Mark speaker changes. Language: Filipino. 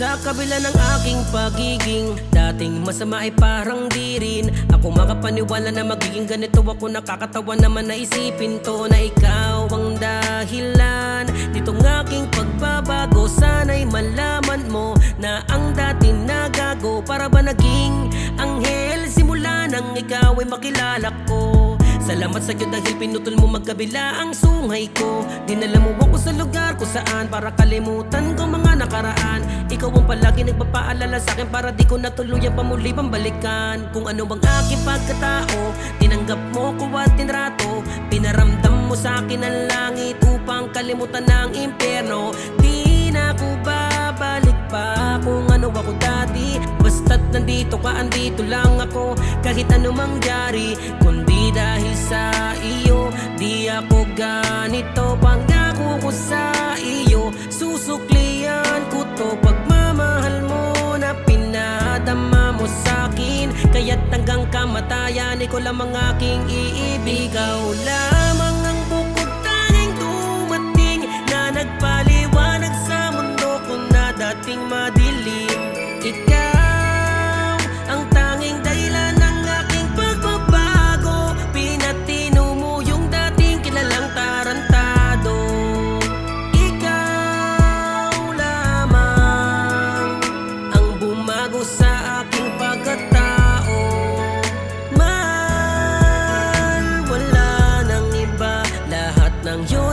Speaker 1: Sa kabila ng aking pagiging Dating masama ay parang di rin. Ako makapaniwala na magiging ganito Ako nakakatawa naman na isipin to Na ikaw ang dahilan Ditong aking pagbabago. Sana'y malaman mo Na ang dati nagago. Para ba naging anghel? Simula nang ikaw ay makilala ko. Salamat sa'yo dahil pinutol mo magkabila ang sungay ko. Dinala mo ako sa lugar saan? Para kalimutan ko mga nakaraan. Ikaw ang palagi nagpapaalala sa akin Para di ko natuluyan pa muli pambalikan Kung ano bang aking pagkatao Tinanggap mo ko at tinrato. Pinaramdam mo sa akin ang langit Upang kalimutan ng impyerno. Di na ako babalik pa Kung ano ako dati. Basta't nandito ka, andito lang ako. Kahit ano mangyari Kundi dahil sa iyo Di ako ganito Pangako Kaya't hanggang kamatayan Ikaw lamang aking iibig. Ikaw lamang ang bukod tanging dumating Na nagpaliwanag sa mundo Kung na dating madilim. Ikaw ang tanging dahilan ng aking pagbabago. Pinatino mo yung dating kilalang tarantado. Ikaw lamang ang bumago sa aking pagkat 能有。